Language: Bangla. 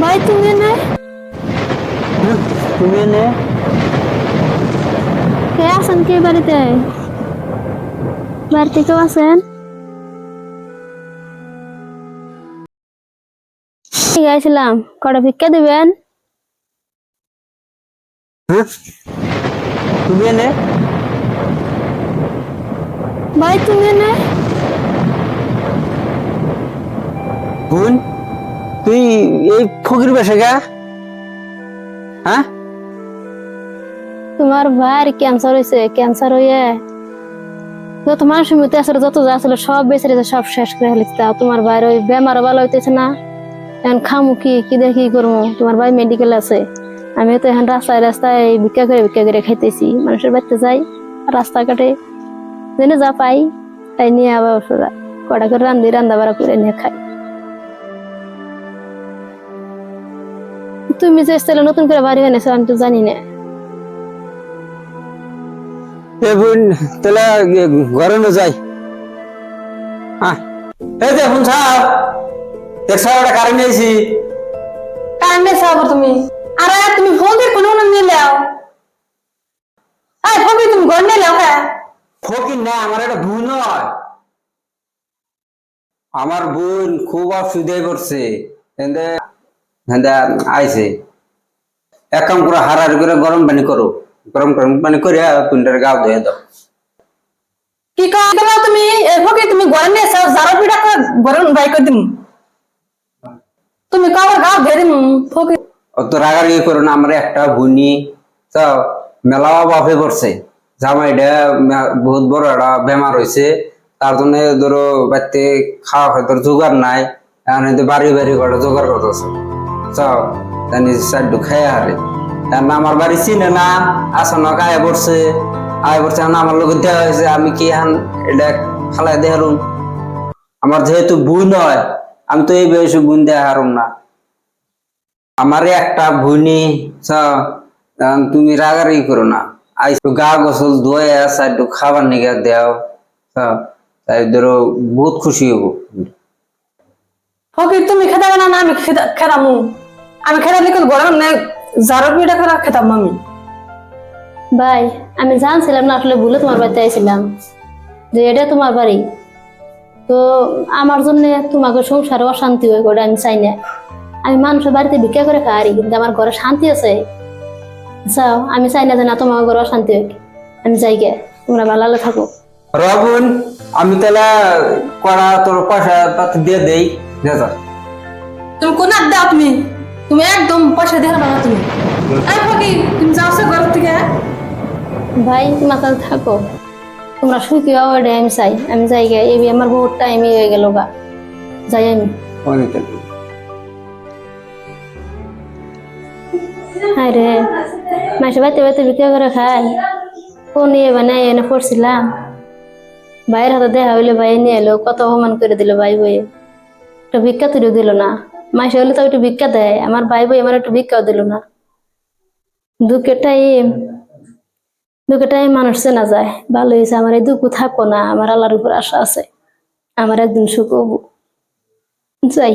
ভাই তুমি এনে? তুমি এনে? কে আছেন? কে বাড়িতে? বাড়িতে কেউ আছেন? ঠিক আছিলাম কটা ভিক্ষা দিবেন? হ্যাঁ? তুমি এনে? ভাই তুমি এনে? বোন? তুই এই ফকির বেশে গা। হ্যাঁ? তোমার ভাইয়ের ক্যান্সার হয়েছে ক্যান্সার হয়ে যত মানুষের মধ্যে আসলে যত যা ছিল সব বেঁচে রেখে সব শেষ করে ফেলেছে। তাও তোমার ভাইয়ের ওই বেমার ভালো হইতেছে না। এখন খামু কি কি কি করব? তোমার ভাই মেডিকেল আছে। আমি তো এখন রাস্তায় রাস্তায় ভিক্ষা করে ভিক্ষা করে খাইতেছি। মানুষের বাড়িতে যাই, রাস্তাঘাটে জেনে যা পাই, তাই নিয়ে আবার কটা করে রান্ধি, রান্না বাড়া করে নিয়ে খাই। তুমি যে স্টাইলে নতুন করে বাড়ি এনেছো আমি তো জানি না। এ তাহলে ঘরে না যাই। হ্যাঁ এই দেখুন সাহেব একশো টাকা কারেন্ট নিয়েছি। কান্দে সাবো তুমি। আরে তুমি ফোন দিয়ে কোনো না নিয়ে লাও আই ফোন তুমি ঘর নিয়ে লাও কা ফকির না আমার একটা বোন হয় আমার বোন খুব অসুবিধায় পড়ছে। হেন্দে আইছে। এক কাম করে হারাহারি করে গরম পানি করো। গরম গরম পানি করে বোনটার গাও ধুয়ে দাও। কি কও তুমি? এ ফোকে তুমি নিয়ে সাও জারো পিড়া করে ঘর বাই করে দিম। তুমি কবার গাও ধরে দিম। ফোকে অত রাগারাগি করো না আমার একটা বুনি তো মেলা বাপে পড়ছে। জামাইটা বহুত বড় একটা বেমার হয়েছে তার জন্য ধরো বাড়িতে খাওয়া খাওয়ার জোগাড় নাই। এখন বাড়ি বাড়ি করে জোগাড় করতেছে। তো জানি সাইড খাই হারে। এখন আমার বাড়ি চিনে না, আসন আয় পড়ছে। আয় পড়ছে আমার দেওয়া হয়েছে, আমি কি এখন এটা আমার যেহেতু বোন হয় আমি তো এই বয়সে বোন না। একটা ভুনি তুমি রাগারাগি করো না। আই একটু গা গোসল ধোয়া আসা একটু খাবার নিগে দেও তাই ধরো বহুত খুশি হব। ফোকে তুমি খেতে না, আমি খেতে আমি খেতে দিকে ঘর না জারো পিড়া করে খেতাম আমি। ভাই আমি জানছিলাম না আসলে ভুলে তোমার বাড়িতে আইছিলাম। যে এটা তোমার বাড়ি। তো আমার জন্য তোমাকে সংসারে অশান্তি হয়ে করে আমি চাই না। আমি মানুষের বাড়িতে ভিক্ষা করে খাই কিন্তু আমার ঘরে শান্তি আছে। যাও আমি চাই না যে না তোমার ঘরে অশান্তি হোক। আমি যাই গে তোমরা ভালো থাকো। রবুন আমি তাহলে কড়া তোর পয়সা পাতি দিয়ে দেই। যা। তুমি কোন হাত দাও তুমি একদম পয়সা দেখে না তুমি। এই ফোকে তুমি যাও সে ঘর থেকে। ভাই মাথা থাকো। তোমরা সুখী হও এটাই আমি চাই। আমি যাই গে এই আমার বহুত টাইমই হয়ে গেল গা। যাই আমি। অনেক তাহলে। রে। মাসে বাড়িতে বাড়িতে বিক্রি করে খাই। ও নিয়ে বানাই এনে পড়ছিলাম। ভাইয়ের হাতে দেখা হইলে ভাই নিয়ে এলো কত অপমান করে দিল ভাই বইয়ে। একটু ভিক্ষা তুলে দিল না। মাসে হলে তো একটু ভিক্ষা দেয়, আমার ভাই বই আমার একটু ভিক্ষাও দিল না। দুঃখের টাইম দুঃখের টাইম মানুষ চেনা যায়। ভালো হয়েছে, আমার এই দুঃখ থাকব না, আমার আল্লাহর উপর আশা আছে। আমার একদিন সুখ যাই।